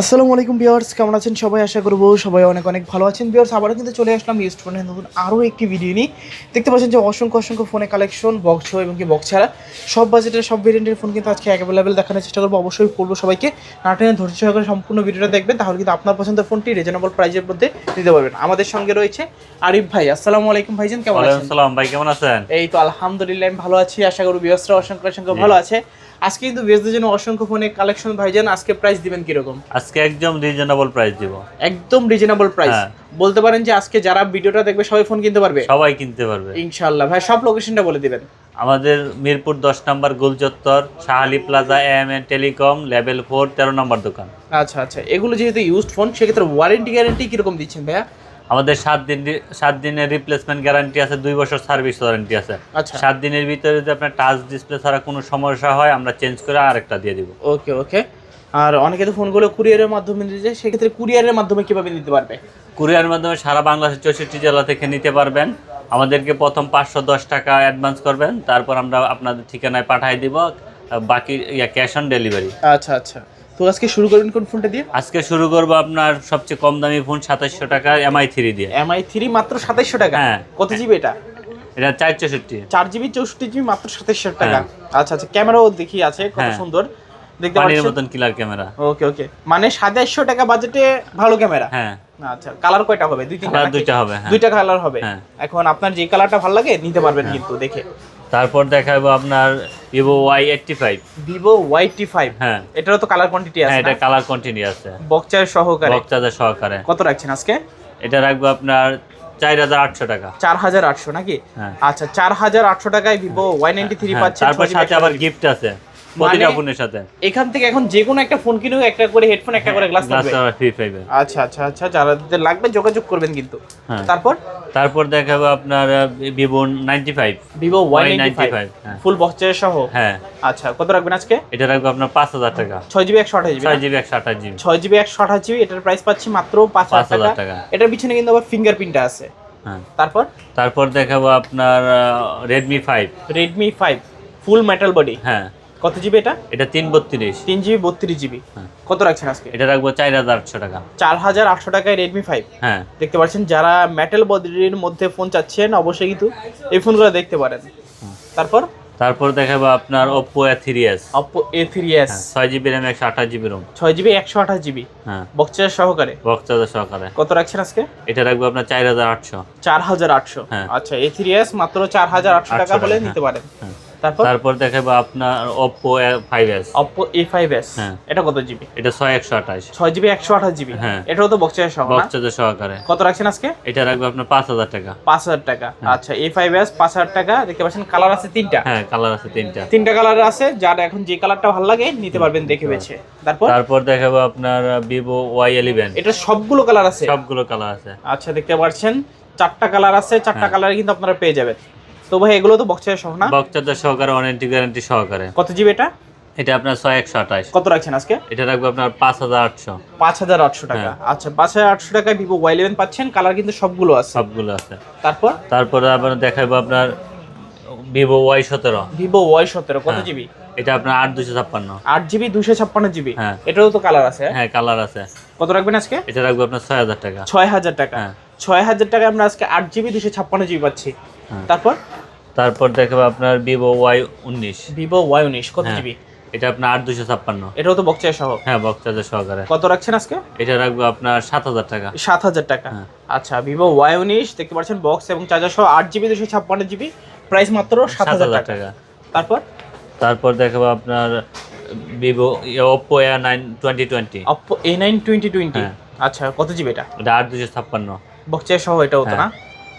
আসসালামু আলাইকুম বিয়ার্স কেমন আছেন সবাই? আশা করব সবাই অনেক অনেক ভালো আছেন। বিয়ার্স আবারও কিন্তু চলে আসলাম ইউজ ফোনের নতুন আরও একটি ভিডিও নিয়ে। দেখতে পাচ্ছেন যে অসংখ্য অসংখ্য ফোনে কালেকশন বক্স এবং কি বক্স ছাড়া। সব বাজেটের সব ভেরিয়েন্টের ফোন কিন্তু আজকে অ্যাভেলেবেল দেখানোর চেষ্টা করব। অবশ্যই করব সবাইকে নাটেনে ধৈর্য সহকারে সম্পূর্ণ ভিডিওটা দেখবেন তাহলে কিন্তু আপনার পছন্দের ফোনটি রিজনেবল প্রাইজের মধ্যে দিতে পারবেন। আমাদের সঙ্গে রয়েছে আরিফ ভাই। আসসালামু আলাইকুম ভাইজান কেমন আছেন? ভাই কেমন আছেন? এই তো আলহামদুলিল্লাহ আমি ভালো আছি। আশা করি বিয়ার্সরা অসংখ্য অসংখ্য ভালো আছে। আজকে কিন্তু বিয়ার্সদের জন্য অসংখ্য ফোনে কালেকশন ভাইজান আজকে প্রাইস দিবেন কীরকম? আজকে একদম রিজনেবল প্রাইস দিব। একদম রিজনেবল প্রাইস হ্যাঁ। বলতে পারেন যে আজকে যারা ভিডিওটা দেখবে সবাই ফোন কিনতে পারবে? সবাই কিনতে পারবে। ইনশাআল্লাহ। ভাই সব লোকেশনটা বলে দিবেন। আমাদের মিরপুর দশ নম্বর গোলচত্বর Shahali plaza M N telecom level four তেরো নম্বর দোকান। আচ্ছা আচ্ছা। এগুলো যেহেতু ইউজড ফোন সেক্ষেত্রে ওয়ারেন্টি গ্যারান্টি কীরকম দিচ্ছেন ভাইয়া? আমাদের সাত দিন সাত দিনের রিপ্লেসমেন্ট গ্যারান্টি আছে দুই বছর সার্ভিস ওয়ারেন্টি আছে। আচ্ছা। সাত দিনের ভিতরে যদি আপনার টাচ ডিসপ্লে ছাড়া কোনো সমস্যা হয় আমরা চেঞ্জ করে আরেকটা দিয়ে দিব। ওকে ওকে আর অনেকে তো ফোনগুলো কুরিয়ারের মাধ্যমে দিতে চায় সেক্ষেত্রে কুরিয়ারের মাধ্যমে কীভাবে নিতে পারবে? কুরিয়ার মাধ্যমে সারা বাংলাদেশের চৌষট্টি জেলা থেকে নিতে পারবেন। আমাদেরকে প্রথম পাঁচশো দশ টাকা অ্যাডভান্স করবেন তারপর আমরা আপনাদের ঠিকানায় পাঠিয়ে দিব বাকি ইয়া ক্যাশ অন ডেলিভারি আচ্ছা আচ্ছা। তো আজকে শুরু করবেন কোন ফোনটা দিয়ে? আজকে শুরু করব আপনার সবচেয়ে কম দামি ফোন সাতাশশো টাকা এমআই থ্রি দিয়ে। এমআই থ্রি মাত্র সাতাইশশো টাকা? হ্যাঁ। কত জিবি এটা? এটা চার চৌষট্টি। চার জিবি চৌষট্টি জিবি মাত্র সাতাইশশো টাকা। আচ্ছা আচ্ছা ক্যামেরাও দেখি আছে কত হ্যাঁ। সুন্দর। দেখতে পাচ্ছেন? মতন কিলার ক্যামেরা ওকে ওকে। মানে সাতাইশশো টাকা বাজেটে ভালো ক্যামেরা হ্যাঁ। আচ্ছা কালার কয়টা হবে? দুই তিনটা দুইটা হবে হ্যাঁ। দুইটা কালার হবে। হ্যাঁ। এখন আপনার যে কালারটা ভালো লাগে নিতে পারবেন কিন্তু দেখে। তারপর দেখাবো আপনার Vivo Y eighty five Vivo Y five হ্যাঁ। এটারও তো কালার কোয়ান্টিটি হ্যাঁ আছে এটা কালার কোয়ান্টিটি আছে। বক্সার সহকারে? বক্স চার্জার সহকারে। কত রাখছেন আজকে? এটা রাখব আপনার চার হাজার আটশো টাকা। চার হাজার আটশো নাকি? হ্যাঁ। আচ্ছা চার হাজার আটশো টাকায় ভিভো ওয়াই নাইনটি থ্রি পাচ্ছে পাচ্ছেন তারপর সাথে আবার গিফট আছে। প্রতিটা মানে- ফোনের সাথে। এখান থেকে এখন যে কোনো একটা ফোন কিনেও একটা করে হেডফোন একটা করে গ্লাস থাকবে। ফ্রি পাইবে আচ্ছা আচ্ছা আচ্ছা যাদের লাগবে যোগাযোগ করবেন কিন্তু। হ্যাঁ। তারপর? তারপর দেখাবো আপনার Vivo ninety five Vivo Y ninety ninety five five হ্যাঁ ফুল বক্সের সহ? হ্যাঁ। আচ্ছা কত রাখবেন আজকে? এটা রাখব আপনার পাঁচ হাজার টাকা। ছয় জিবি একশো আঠাশ জিবি ছয় জিবি একশো আঠাশ জিবি ছয় জিবি একশো আঠাশ জিবি এটার প্রাইস পাচ্ছি মাত্র পাঁচ পাঁচ হাজার হাজার টাকা। টাকা। এটার পিছনে কিন্তু আবার ফিঙ্গারপ্রিন্ট আছে। হ্যাঁ। তারপর? তারপর দেখাবো আপনার Redmi five Redmi five full metal body হ্যাঁ। কত জিবি এটা? এটা তিন বত্রিশ। তিন জিবি বত্রিশ জিবি। হ্যাঁ। কত রাখছেন আজকে? এটা রাখব চার হাজার আটশো টাকা। চার হাজার আটশো টাকায় রেডমি ফাইভ হ্যাঁ। দেখতে পাচ্ছেন যারা মেটাল বডির মধ্যে ফোন চাচ্ছেন অবশ্যই কিন্তু এই ফোনগুলো দেখতে পারেন। তারপর? তারপর দেখাবো আপনার three S Oppo A three S ছয় জিবি একশো আঠাশ জিবি রোম ছয় জিবি একশো আঠাশ জিবি। হ্যাঁ। বক্সের সহকারে? বক্স চার্জার সহকারে। কত রাখছেন আজকে? এটা রাখব আপনার চার হাজার আটশো। চার হাজার আটশো। হ্যাঁ। আচ্ছা এ থ্রি এস মাত্র চার হাজার আটশো টাকা বলে নিতে পারেন। হ্যাঁ। তারপর? তারপর দেখাবো আপনার অপো এ ফাইভ এস হ্যাঁ। এটা কত জিবি এটা ছয় একশো আঠাশ। ছয় জিবি একশো আঠাশ জিবি হ্যাঁ। এটাও তো বক্সের সহ বক্স না? চার্জার সহকারে। কত রাখছেন আজকে? এটা রাখব আপনার পাঁচ হাজার টাকা। পাঁচ হাজার টাকা। আচ্ছা এ ফাইভ এস পাঁচ হাজার টাকা। দেখতে পাচ্ছেন কালার আছে তিনটা। হ্যাঁ কালার আছে তিনটা। তিনটা কালার আছে যার এখন যে কালারটা ভালো লাগে নিতে পারবেন দেখে বেছে। তারপর? তারপর দেখাবো আপনার ভিভো ওয়াই ইলেভেন এটা সবগুলো কালার আছে? সবগুলো কালার আছে। আচ্ছা দেখতে পাচ্ছেন চারটা কালার আছে চারটা হ্যাঁ। কালারে কিন্তু আপনারা পেয়ে যাবেন। তো ভাই এগুলো তো বক্সের সহ না? বক্স চার্জার সহকারে ওয়ারেন্টি গ্যারান্টি সহকারে। কত জিবি এটা? এটা আপনার ছয় একশো আঠাশ। কত রাখছেন আজকে? এটা রাখব আপনার পাঁচ হাজার আটশো। পাঁচ হাজার আটশো টাকা। হ্যাঁ। আচ্ছা পাঁচ হাজার আটশো টাকায় ভিভো ওয়াই ইলেভেন পাচ্ছেন কালার কিন্তু সবগুলো আছে। সবগুলো আছে। তারপর? তারপরে আবার দেখাবো আপনার ভিভো ওয়াই সতেরো। ভিভো ওয়াই সতেরো কত হ্যাঁ। জিবি এটা আপনার আট দুশো ছাপ্পান্ন। আট জিবি দুশো ছাপ্পান্ন জিবি হ্যাঁ। এটারও তো কালার আছে। হ্যাঁ কালার আছে। কত রাখবেন আজকে? এটা রাখব আপনার ছয় হাজার টাকা। ছয় হাজার টাকা। হ্যাঁ। ছয় হাজার টাকা আমরা আজকে আট জিবি দুশো ছাপ্পান্ন জিবি পাচ্ছি। হ্যাঁ। তারপর? তারপর দেখাবো আপনার ভিভো ওয়াই উনিশ। ভিভো ওয়াই উনিশ কত হ্যাঁ। জিবি এটা আপনার আট দুশো ছাপ্পান্ন। এটাও তো বক্সের সহ। হ্যাঁ বক্স সহকারে। কত রাখছেন আজকে? এটা রাখব আপনার সাত হাজার টাকা। সাত হাজার টাকা। হ্যাঁ। আচ্ছা ভিভো ওয়াই উনিশ দেখতে পাচ্ছেন বক্স এবং চার্জার সহ আট জিবি দুশো ছাপ্পান্ন জিবি প্রাইস মাত্র সাত হাজার টাকা। তারপর? তারপর দেখাবো আপনার Vivo Oppo A nine twenty twenty Oppo A nine twenty twenty হ্যাঁ। আচ্ছা কত জিবি এটা? এটা আট দুশো ছাপ্পান্ন। বক্সের সহ এটাও হতো না?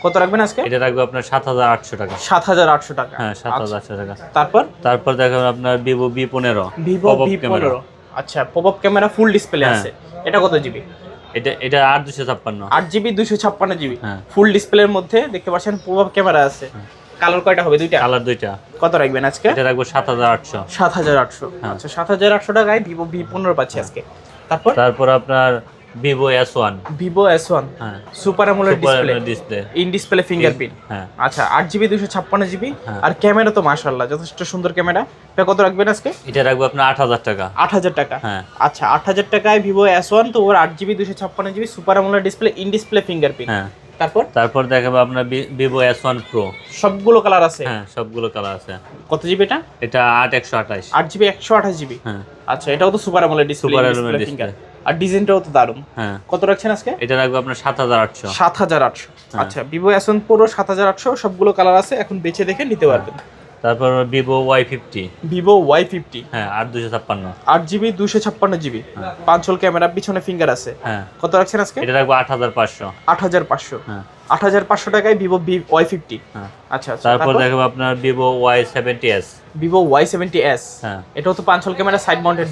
কত রাখবেন আজকে? এটা রাখব আপনার সাত হাজার আটশো টাকা। সাত হাজার আটশো টাকা। হ্যাঁ সাত হাজার আটশো টাকা। তারপর? তারপর দেখাবো আপনার ভিভো বি পনেরো ভিভো ভি। পনেরো। আচ্ছা pop up camera full display হ্যাঁ। আছে। এটা কত জিবি এটা এটা আট দুশো ছাপ্পান্ন। আট জিবি দুশো ছাপ্পান্ন জিবি হ্যাঁ। ফুল ডিসপ্লের মধ্যে দেখতে পাচ্ছেন পপ আপ ক্যামেরা আছে কালার কয়টা হবে? দুইটা? কালার দুইটা। কত রাখবেন আজকে? এটা রাখব সাত হাজার আটশো। সাত হাজার আটশো। হ্যাঁ। আচ্ছা সাত হাজার আটশো টাকায় ভিভো ভি পনেরো পাচ্ছি আজকে। তারপর? তারপর আপনার Vivo S one Vivo S one হ্যাঁ। Super AMOLED display display in display fingerprint হ্যাঁ। আচ্ছা আট জিবি দুশো ছাপ্পান্ন জিবি হ্যাঁ। আর ক্যামেরা তো মাশাল্লাহ যথেষ্ট সুন্দর ক্যামেরা এটা কত রাখবেন আজকে? এটা রাখব আপনার আট হাজার টাকা। আট হাজার টাকা। হ্যাঁ। আচ্ছা আট হাজার টাকায় ভিভো এস ওয়ান তো ওর আট জিবি দুশো ছাপ্পান্ন GB super AMOLED display in display fingerprint হ্যাঁ। তারপর? তারপর দেখাবো আপনার ভিভো এস ওয়ান প্রো সবগুলো কালার আছে? হ্যাঁ সবগুলো কালার আছে। কত জিবি এটা? এটা আট একশো আঠাশ। আট জিবি একশো আঠাশ জিবি হ্যাঁ। আচ্ছা এটাও তো super AMOLED display display AMOLED finger display। আর ডিজাইনটাও তো দারুণ। হ্যাঁ। কত রাখছেন আজকে? এটা রাখব আপনার সাত হাজার আটশো। সাত হাজার আটশো। হ্যাঁ। আচ্ছা ভিভো এস ওয়ান প্রো সাত হাজার আটশো সবগুলো কালার আছে এখন বেছে দেখে নিতে পারবেন। তারপর Vivo Y fifty Vivo Y fifty হ্যাঁ আট দুশো ছাপ্পান্ন। আট জিবি দুশো ছাপ্পান্ন জিবি। পাঁচ হোল ক্যামেরা পিছনে ফিঙ্গার আছে। হ্যাঁ। কত রাখছেন আজকে? এটা রাখব আট হাজার পাঁচশো। আট হাজার পাঁচশো। হ্যাঁ। আট হাজার পাঁচশো টাকায় ভিভো ভি ওয়াই ফিফটি হ্যাঁ। আচ্ছা তারপর দেখাবো আপনার Vivo Y seventy S Vivo Y seventy S হ্যাঁ। এটাও তো পাঁচ hole camera side mounted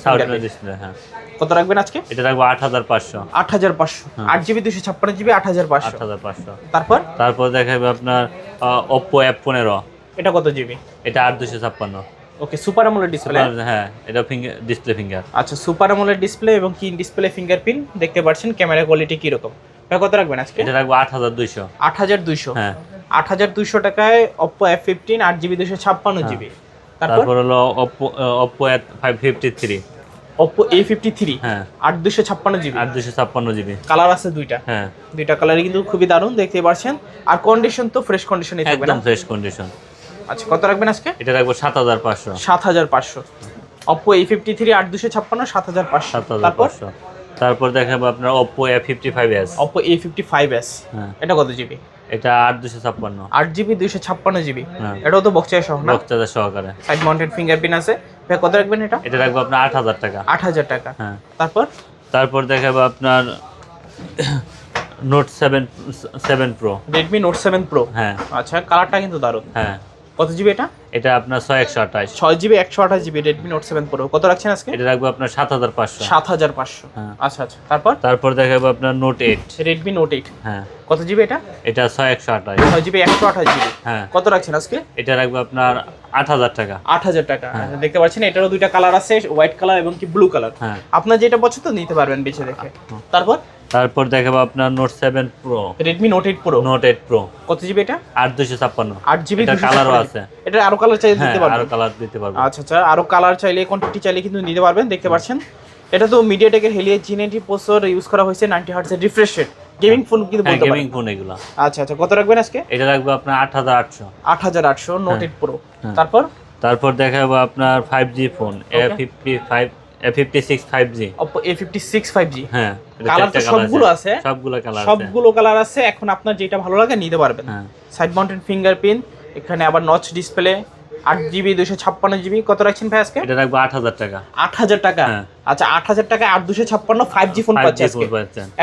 display হ্যাঁ। কত রাখবেন আজকে? এটা রাখব আট হাজার পাঁচশো। আট হাজার পাঁচশো। আট জিবি দুশো ছাপ্পান্ন জিবি আট হাজার আট পাঁচশো হাজার পাঁচশো। তারপর? তারপর দেখাবে আপনার ওপ্পো অ্যাপ পনেরো। এটা কত জিবি এটা আট দুশো ছাপ্পান্ন। ওকে সুপার আমোলেড ডিসপ্লে হ্যাঁ এটা ফিঙ্গার ডিসপ্লে ফিঙ্গার আচ্ছা সুপার আমোলেড ডিসপ্লে এবং কি ডিসপ্লে ফিঙ্গারপ্রিন্ট দেখতে পাচ্ছেন ক্যামেরা কোয়ালিটি কীরকম? এটা কত রাখবেন আজকে? এটা রাখব আট হাজার দুইশো। আট হাজার দুইশো? হ্যাঁ। আট হাজার দুইশো টাকায় জিবি দুশো ছাপ্পান্ন জিবি তারপর? তারপর হলো three Oppo A fifty three হ্যাঁ। আট দুশো ছাপ্পান্ন জিবি আট দুশো ছাপ্পান্ন জিবি কালার আছে দুইটা। হ্যাঁ। দুইটা কালারই কিন্তু খুবই দারুণ দেখতে পাচ্ছেন। আর কন্ডিশন তো ফ্রেশ কন্ডিশনে থাকবে একদম ফ্রেশ কন্ডিশন আচ্ছা কত রাখবেন আজকে? এটা রাখব সাত হাজার পাঁচশো। সাত হাজার পাঁচশো। অপ্পো এ ফিফটি থ্রি আট দুশো ছাপ্পান্ন সাত হাজার পাঁচশো। সাত হাজার তারপর পাঁচশো। তারপর? দেখাবো আপনার Oppo A fifty five S Oppo A fifty five S হ্যাঁ। এটা কত জিবি? এটা আট দুশো ছাপ্পান্ন। আট জিবি দুইশো ছাপ্পান্ন জিবি। হ্যাঁ। এটাও তো বক্সের সহ না? বক্তাদের সহকারে। সাইড মাউন্টেড ফিঙ্গারপ্রিন্ট আছে। ভাই কত রাখবেন এটা? এটা রাখব আপনার আট হাজার টাকা। আট হাজার টাকা। হ্যাঁ। তারপর? তারপর দেখাবো আপনার Note seven seven pro Redmi Note seven pro হ্যাঁ। আচ্ছা কালারটা কিন্তু দারুণ। হ্যাঁ। কত জিবি এটা? এটা আপনার ছয় একশো আঠাশ। ছয় জিবি একশো আঠাশ GB Redmi Note seven pro কত রাখছেন আজকে? এটা রাখব আপনার সাত হাজার পাঁচশো। সাত হাজার পাঁচশো। হ্যাঁ। আচ্ছা আচ্ছা। তারপর? তারপর দেখাবো আপনার Note eight Redmi Note eight হ্যাঁ। কত জিবি এটা? এটা ছয় একশো আঠাশ। ছয় জিবি একশো আঠাশ জিবি হ্যাঁ। কত রাখছেন আজকে? এটা রাখব আপনার আট হাজার টাকা। আট হাজার টাকা। হ্যাঁ। আচ্ছা, দেখতে পাচ্ছেন এটারও দুইটা কালার আছে হোয়াইট কালার এবং কি ব্লু কালার হ্যাঁ। আপনার যেটা পছন্দ নিতে পারবেন বেছে দেখে। তারপর? তারপর দেখাবো আপনার note seven pro Redmi note eight pro note eight pro কত জিবি এটা? আট দুশো ছাপ্পান্ন। আট জিবি কালারও আছে। এটা আরও কালার চাইলে হ্যাঁ দিতে আরও কালার দিতে পারব আচ্ছা আচ্ছা আরও কালার চাইলে কোয়ান্টিটি চাইলে কিন্তু নিতে পারবেন দেখতে পাচ্ছেন। এটা তো মিডিয়াটেকের হেলিয়া জিনেটি প্রসেসর ইউজ করা হয়েছে নাইনটি হার্টসের রিফ্রেশ রেট গেমিং ফোন কিন্তু হ্যাঁ বলতে গেমিং ফোন এগুলো। আচ্ছা আচ্ছা কত রাখবেন আজকে? এটা রাখব আপনার আট হাজার আটশো। 8800 নোট এইট প্রো। তারপর? তারপর দেখাবো আপনার five G phone A fifty five A fifty six five G Oppo A56 5G হ্যাঁ তো সবগুলো আছে? সবগুলো কালার সবগুলো কালার আছে। এখন আপনার যেটা ভালো লাগে নিতে পারবেন। হ্যাঁ। সাইড মাউন্টেন ফিঙ্গারপ্রিন্ট এখানে আবার নচ ডিসপ্লে আট জিবি দুশো ছাপ্পান্ন জিবি কত রাখছেন ভাই আজকে? এটা রাখব আট হাজার টাকা। আট হাজার টাকা? হ্যাঁ। আচ্ছা আট হাজার টাকা আট দুশো ছাপ্পান্ন ফাইভ জি ফোন পাচ্ছে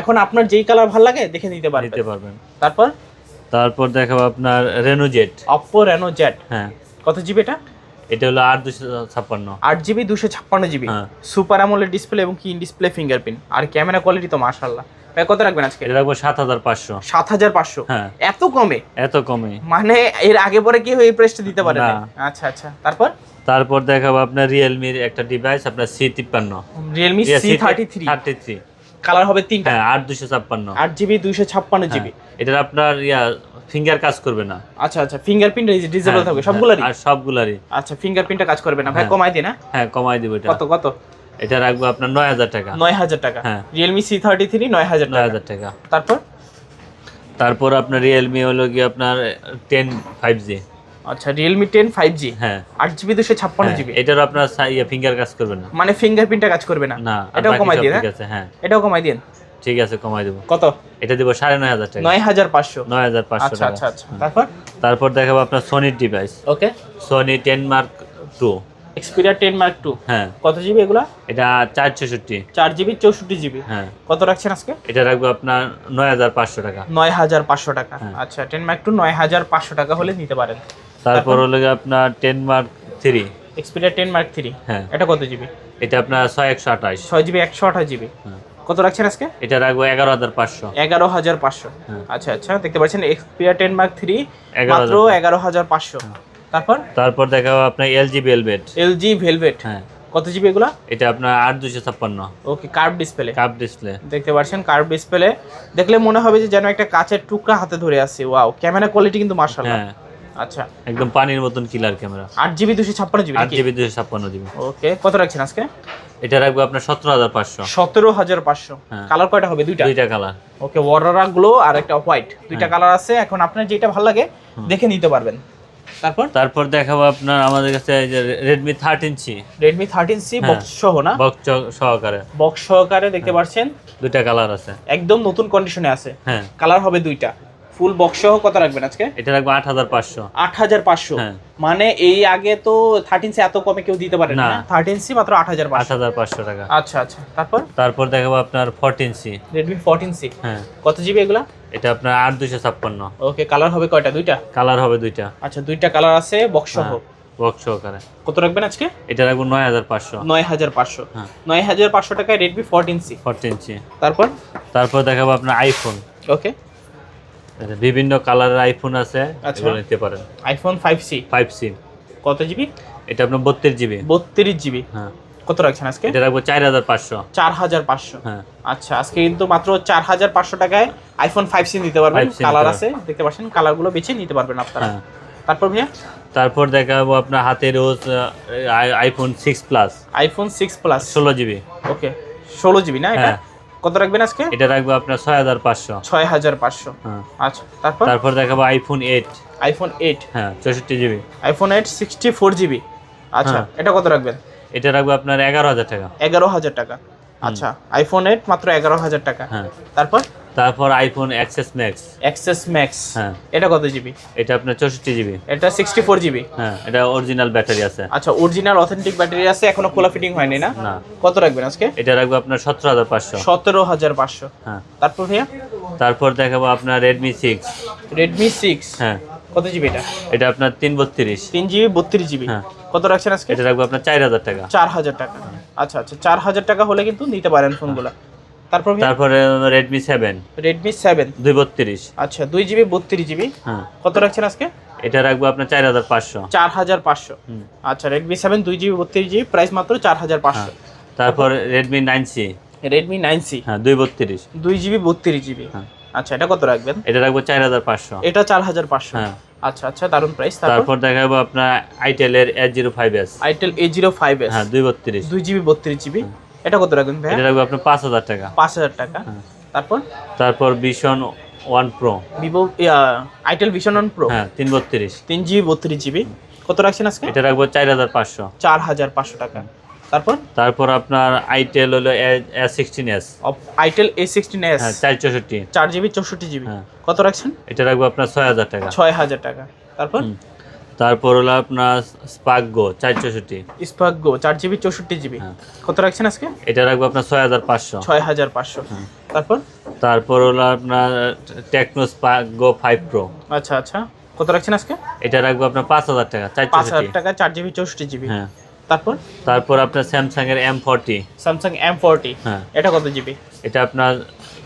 এখন আপনার যেই কালার ভালো লাগে দেখে নিতে পারবেন। নিতে পারবেন। তারপর? তারপর দেখাবো আপনার Reno Z Oppo Reno Z হ্যাঁ। কত জিবি এটা? এটা হলো আট দুশো ছাপ্পান্ন। আট জিবি দুশো ছাপ্পান্ন জিবি। সুপার আমোলেড ডিসপ্লে এবং কি ডিসপ্লে ফিঙ্গারপ্রিন্ট আর ক্যামেরা কোয়ালিটি তো মাশাল্লাহ কত রাখবেন আজকে? এটা রাখব সাত হাজার পাঁচশো। সাত হাজার পাঁচশো? হ্যাঁ। এত কমে? এত কমে। মানে এর আগে পরে কি এই প্রাইসটা দিতে পারে না। আচ্ছা আচ্ছা। তারপর? তারপর দেখাবো আপনার রিয়েলমির একটা ডিভাইস আপনার সি তিপ্পান্ন। Realme C thirty three thirty three colour হবে তিনটা। হ্যাঁ আট দুশো ছাপ্পান্ন। আট জিবি দুইশো ছাপ্পান্ন জিবি। এটার আপনার ইয়া ফিঙ্গার কাজ করবে না। আচ্ছা আচ্ছা ফিঙ্গারপ্রিন্ট ডিজেবল হ্যাঁ, থাকবে হ্যাঁ, সবগুলোরই? আর সবগুলারই। আচ্ছা ফিঙ্গারপ্রিন্টটা কাজ করবে না। ভাই হ্যাঁ। কমাই দিন না হ্যাঁ কমাই দিব এটা। কত কত? এটা রাখব আপনার নয় হাজার টাকা। নয় হাজার টাকা। হ্যাঁ। রিয়েলমি সি থার্টি থ্রি নয় হাজার নয় হাজার টাকা। তারপর? তারপর আপনার রিয়েলমি হলো কি আপনার টেন ফাইভ জি আচ্ছা রিয়েলমি টেন ফাইভ জি হ্যাঁ। আট জিবি দুশো ছাপ্পান্ন হ্যাঁ, জিবি এটারও আপনার ফিঙ্গার কাজ করবে না। মানে ফিঙ্গারপ্রিন্টটা কাজ করবে না? না এটাও কমাই দিন ঠিক হ্যাঁ? আছে হ্যাঁ। এটাও কমাই দিন ঠিক আছে কমাই দেবো। কত? এটা দিব সাড়ে নয় হাজার টাকা। নয় হাজার পাঁচশো। নয় হাজার পাঁচশো আচ্ছা আচ্ছা আচ্ছা। তারপর? তারপর দেখাবো আপনার সোনির device okay. Sony ten mark two Xperia ten mark two হ্যাঁ। কত জিবি এগুলা? এটা চার ছেষট্টি চার জিবি চৌষট্টি জিবি হ্যাঁ। কত রাখছেন আজকে? এটা রাখব আপনার নয় হাজার পাঁচশো টাকা। নয় হাজার পাঁচশো টাকা। হ্যাঁ। আচ্ছা টেন মার্ক টু নয় হাজার পাঁচশো টাকা হলে নিতে পারেন। তারপর হলো আপনার ten mark three Xperia ten mark three হ্যাঁ। এটা কত জিবি এটা আপনার ছয় একশো আঠাশ। ছয় জিবি একশো আঠাশ জিবি হ্যাঁ। কত রাখছেন আজকে? এটা রাখব এগারো হাজার পাঁচশো। এগারো হাজার পাঁচশো। হ্যাঁ। আচ্ছা আচ্ছা দেখতে পাচ্ছেন এক্সপিরিয়া টেন মার্ক থ্রি 11,500 মাত্র এগারো হাজার পাঁচশো। তারপর? তারপর দেখাবো আপনার এলজি ভেলভেট এলজি ভেলভেট হ্যাঁ। কত জিবি এগুলা? এটা আপনার আট দুশো ছাপ্পান্ন। Okay curve display curve display দেখতে পাচ্ছেন কার্ভ ডিসপ্লে দেখলে মনে হবে যে যেন একটা কাচের টুকরা হাতে ধরে আছে। ওয়াও ক্যামেরা কোয়ালিটি কিন্তু মার্শাল্লাহ হ্যাঁ। আচ্ছা। একদম পানির মতন কিলার ক্যামেরা আট জিবি দুশো ছাপ্পান্ন জিবি আট জিবি দুশো ছাপ্পান্ন জিবি ওকে কত রাখছেন আজকে? এটা রাখব আপনার সতেরো হাজার পাঁচশো। সতেরো হাজার পাঁচশো। হ্যাঁ। কালার কয়টা হবে? দুইটা? দুইটা কালার ওকে ওয়ারারা গ্লো আর একটা হোয়াইট দুইটা হ্যাঁ। কালার আছে এখন আপনার যেটা ভালো লাগে দেখে নিতে পারবেন। তারপর? তারপর দেখাবো আপনার আমাদের কাছে Redmi thirteen C Redmi thirteen C হ্যাঁ। বক্স সহ না? বক্স সহকারে। বক্স সহকারে দেখতে পাচ্ছেন দুইটা কালার আছে। একদম নতুন কন্ডিশনে আছে। হ্যাঁ। কালার হবে দুইটা। ফুল বক্স সহ কত রাখবেন আজকে? এটা রাখব আট হাজার পাঁচশো। আট হাজার পাঁচশো। হ্যাঁ। মানে এই আগে তো থার্টিন সি এত কমে কেউ দিতে পারে না। না। থার্টিন সি মাত্র আট হাজার আট পাঁচশো হাজার পাঁচশো টাকা। আচ্ছা আচ্ছা। তারপর? তারপর দেখাবো আপনার fourteen C Redmi fourteen C হ্যাঁ। কত জিবি এগুলা? এটা আপনার আট দুশো ছাপ্পান্ন। ওকে কালার হবে কয়টা? দুইটা? কালার হবে দুইটা। আচ্ছা দুইটা কালার আছে বক্স সহ। হ্যাঁ বক্স সহকারে। কত রাখবেন আজকে? এটা রাখব নয় হাজার পাঁচশো। নয় হাজার পাঁচশো। হ্যাঁ। নয় হাজার পাঁচশো টাকায় Redmi fourteen C fourteen C তারপর? তারপর দেখাবো আপনার আইফোন ওকে বিভিন্ন কালারের আইফোন আছে আচ্ছা। এগুলো নিতে পারেন। IPhone five C five C কত জিবি এটা আপনার বত্রিশ জিবি বত্রিশ জিবি হ্যাঁ। কত রাখছেন আজকে? এটা রাখব চার হাজার পাঁচশো। চার হাজার পাঁচশো। হ্যাঁ। আচ্ছা আজকে কিন্তু মাত্র চার হাজার পাঁচশো টাকায় আইফোন ফাইভ সি নিতে পারবেন। 5C কালার আছে দেখতে পাচ্ছেন কালারগুলো বেছে নিতে পারবেন আপনারা। হ্যাঁ। তারপর ভাইয়া? তারপর দেখাবো আপনার হাতে রোজ iPhone six plus iPhone six plus ষোলো জিবি ওকে ষোলো জিবি না এটা? হ্যাঁ। কত রাখবেন আজকে? এটা রাখব আপনার ছয় হাজার পাঁচশো। ছয় হাজার পাঁচশো। হ্যাঁ। আচ্ছা তারপর? তারপর দেখাবো আইফোন এইট আইফোন এইট হ্যাঁ চৌষট্টি GB. IPhone eight sixty four GB. আচ্ছা হ্যাঁ। এটা কত রাখবেন? এটা রাখব আপনার এগারো হাজার টাকা। এগারো হাজার টাকা। আচ্ছা আইফোন এইট মাত্র এগারো হাজার টাকা। হ্যাঁ। তারপর? তারপর iPhone XS Max XS Max হ্যাঁ। এটা কত জিবি এটা আপনার চৌষট্টি জিবি এটা সিক্সটি ফোর জিবি হ্যাঁ এটা অরিজিনাল ব্যাটারি আছে। আচ্ছা অরিজিনাল অথেন্টিক ব্যাটারি আছে এখনও খোলা ফিটিং হয়নি না? না। কত রাখবেন আজকে? এটা রাখব আপনার সতেরো হাজার পাঁচশো। সতেরো হাজার পাঁচশো। হ্যাঁ। তারপর ভাইয়া? তারপর দেখাবো আপনার রেডমি সিক্স রেডমি সিক্স হ্যাঁ। কত জিবি এটা? এটা আপনার তিন বত্রিশ। তিন জিবি বত্রিশ জিবি হ্যাঁ। কত রাখছেন আজকে? এটা রাখব আপনার চার হাজার টাকা। চার হাজার টাকা। আচ্ছা আচ্ছা চার হাজার টাকা হলে কিন্তু নিতে পারেন ফোনগুলো তারপর তারপরে সেভেন রেডমি সেভেন দুই বত্রিশ। আচ্ছা দুই জিবি বত্রিশ জিবি। হ্যাঁ। কত রাখছেন আজকে? এটা রাখব আপনার চার হাজার পাঁচশো। চার হাজার পাঁচশো। হুম। আচ্ছা রেডমি সেভেন দুই জিবি বত্রিশ জিবি প্রাইস মাত্র চার হাজার পাঁচশো। হ্যাঁ। তারপর সি রেডমি নাইন সি হ্যাঁ দুই বত্রিশ। দুই জিবি বত্রিশ জিবি। হ্যাঁ। আচ্ছা এটা কত রাখবেন? এটা রাখব চার হাজার পাঁচশো। এটা চার হাজার পাঁচশো। হ্যাঁ। আচ্ছা আচ্ছা দারুণ প্রাইস তারপর? দেখাবো আপনার itel A zero five S হ্যাঁ দুই বত্রিশ। দুই জিবি বত্রিশ জিবি। এটা কত রাখবেন ভাই এটা রাখব আপনার পাঁচ হাজার টাকা। পাঁচ হাজার টাকা। হ্যাঁ। তারপর? তারপর Vision one pro Vivo itel Vision one pro হ্যাঁ তিন বত্রিশ। তিন জিবি বত্রিশ জিবি। কত রাখছেন আজকে? এটা রাখব চার হাজার পাঁচশো। চার হাজার পাঁচশো টাকা। তারপর? তারপর আপনার আইটেল হলো S sixteen S itel A sixteen S হ্যাঁ চার চৌষট্টি। চার জিবি চৌষট্টি জিবি। হ্যাঁ। কত রাখছেন? এটা রাখব আপনার ছয় হাজার টাকা। ছয় হাজার টাকা। তারপর। তারপর হলো আপনার স্পার্ক গো চার চৌষট্টি। স্পার্ক চার জিবি চৌষট্টি জিবি। হ্যাঁ। কত রাখছেন আজকে? এটা রাখব আপনার ছয় হাজার পাঁচশো। ছয় হাজার পাঁচশো। তারপর? তারপর হলো আপনার Tecno Spark Go five pro. আচ্ছা আচ্ছা। কত রাখছেন আজকে? এটা রাখব আপনার পাঁচ হাজার টাকা চার পাঁচ হাজার টাকা চার জিবি চৌষট্টি জিবি। হ্যাঁ। তারপর? তারপর আপনার স্যামসাং এর M forty. Samsung M forty. হ্যাঁ। এটা কত জিবি? এটা আপনার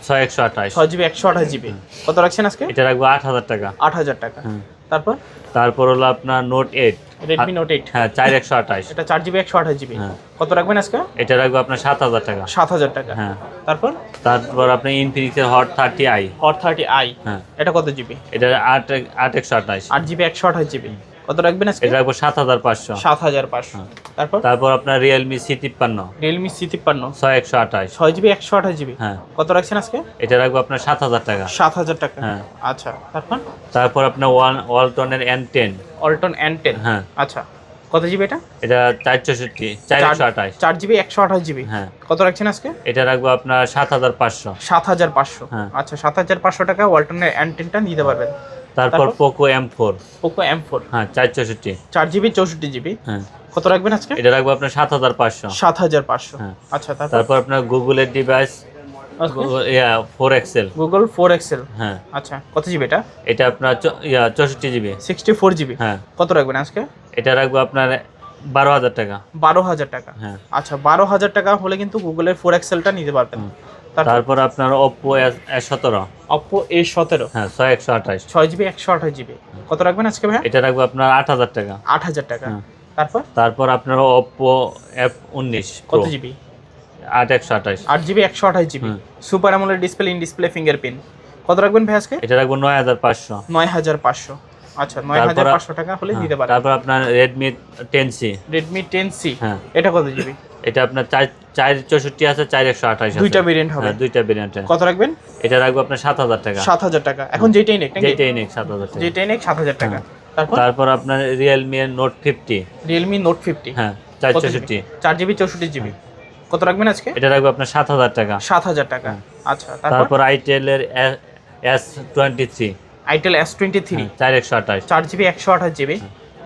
ছয় একশো আঠাশ। ছয় জিবি একশো আঠাশ জিবি। কত রাখছেন আজকে? এটা রাখব আট হাজার টাকা। আট হাজার টাকা। হ্যাঁ। তারপর? তারপর হলো আপনার note eight Redmi note eight হ্যাঁ চার একশো আঠাশ। এটা চার জিবি একশো আঠাশ জিবি। হ্যাঁ। কত রাখবেন আজকে? এটা রাখব আপনার সাত হাজার টাকা। সাত হাজার টাকা। হ্যাঁ। তারপর? তারপর আপনার ইনফিনিক্সের Hot thirty i Hot thirty i হ্যাঁ। এটা কত জিবি? এটা আট আট একশো আঠাশ। আট জিবি একশো আঠাশ জিবি। কত রাখবেন আজকে? এটা রাখব সাত হাজার পাঁচশো। সাত হাজার পাঁচশো। হ্যাঁ। তারপর? তারপর আপনার রিয়েলমি সি তিপ্পান্ন। রিয়েলমি সি তিপ্পান্ন। ছয় একশো আঠাশ। ছয় জিবি একশো আঠাশ জিবি? হ্যাঁ। কত রাখছেন আজকে? এটা রাখব আপনার সাত হাজার টাকা। সাত হাজার টাকা। হ্যাঁ। আচ্ছা তারপর? তারপর আপনার ওয়ান ওয়ালটনের N ten Walton N ten হ্যাঁ। আচ্ছা কত জিবি এটা? এটা চার চৌষট্টি চার চার- একশো আঠাশ। চার জিবি একশো আঠাশ জিবি। হ্যাঁ। কত রাখছেন আজকে? এটা রাখব আপনার সাত হাজার পাঁচশো। সাত হাজার পাঁচশো। হ্যাঁ। আচ্ছা সাত হাজার পাঁচশো টাকা ওয়ালটনের এন টেনটা নিতে পারবেন। তারপর? Poco M four Poco M four হ্যাঁ চার চৌষট্টি। চার জিবি চৌষট্টি জিবি। হ্যাঁ। কত রাখবেন আজকে? এটা রাখব আপনার সাত হাজার পাঁচশো। সাত হাজার পাঁচশো। হ্যাঁ। আচ্ছা তারপর? তারপর আপনার গুগলের ডিভাইস ইয়া four XL Google four XL হ্যাঁ। আচ্ছা কত জিবি এটা? এটা আপনার ইয়া চৌষট্টি জিবি। Sixty four GB. হ্যাঁ। কত রাখবেন আজকে? এটা রাখব আপনার বারো হাজার টাকা। বারো হাজার টাকা। হ্যাঁ। আচ্ছা বারো হাজার টাকা হলে কিন্তু গুগলের ফোর এক্সেলটা নিতে পারবেন। তারপর আপনার Oppo A17 Oppo A17 হ্যাঁ 6128 6GB 128GB কত রাখবেন আজকে ভাই এটা রাখব আপনার 8000 টাকা। 8000 টাকা। তারপর? তারপর আপনার Oppo F19 কত GB? 8 128 8 GB 128 GB. Super AMOLED display in display fingerprint কত রাখবেন ভাই আজকে? এটা রাখব 9500 9500 আচ্ছা নয় হাজার তারপর- পাঁচশো টাকা হলে দিতে পারেন। তারপর আপনার রেডমি টেন সি হ্যাঁ। এটা কত জিবি এটা আপনার চার চার চৌষট্টি আছে চার একশো আঠাশ আছে। দুইটা ভেরিয়েন্ট হবে। হ্যাঁ দুইটা ভেরিয়েন্ট কত রাখবেন? এটা রাখব আপনার সাত হাজার টাকা। সাত হাজার টাকা। এখন যেটাই নেক? নাকি যেটাই নিক সাত হাজার টাকা। যেটাই নেক সাত হাজার টাকা। তারপর? তারপর আপনার Realme note fifty Realme note fifty হ্যাঁ চার চৌষট্টি। চার জিবি চৌষট্টি জিবি কত রাখবেন আজকে? এটা রাখব আপনার সাত হাজার টাকা। সাত হাজার টাকা। আচ্ছা তারপর? আইটেল এর twenty three itel S twenty three চার একশো আঠাশ। চার জিবি একশো আঠাশ জিবি।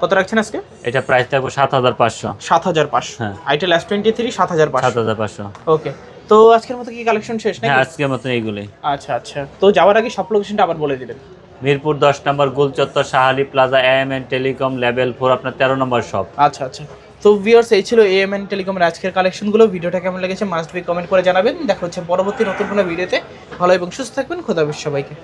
কত রাখছেন আজকে? এটা প্রাইস থাকব সাত হাজার পাঁচশো। সাত হাজার পাঁচশো। হ্যাঁ। আইটেল এস টোয়েন্টি থ্রি সাত হাজার সাত হাজার পাঁচশো। ওকে তো আজকের মতো কি কালেকশন শেষ হ্যাঁ নাকি আজকের মতন এইগুলোই। আচ্ছা আচ্ছা। তো যাওয়ার আগে সব লোকেশনটা আবার বলে দিবেন। মিরপুর দশ নম্বর Gulchattar Shahali plaza M N telecom level four আপনার তেরো নম্বর শপ আচ্ছা আচ্ছা। তো ভিউয়ার্স এই ছিল এএমএন টেলিকমের আজকের কালেকশনগুলো ভিডিওটা কেমন লেগেছে মাস্ট বি কমেন্ট করে জানাবেন। দেখা হচ্ছে পরবর্তী নতুন কোনো ভিডিওতে ভালো এবং সুস্থ থাকবেন। খোদা হাফেজ সবাইকে।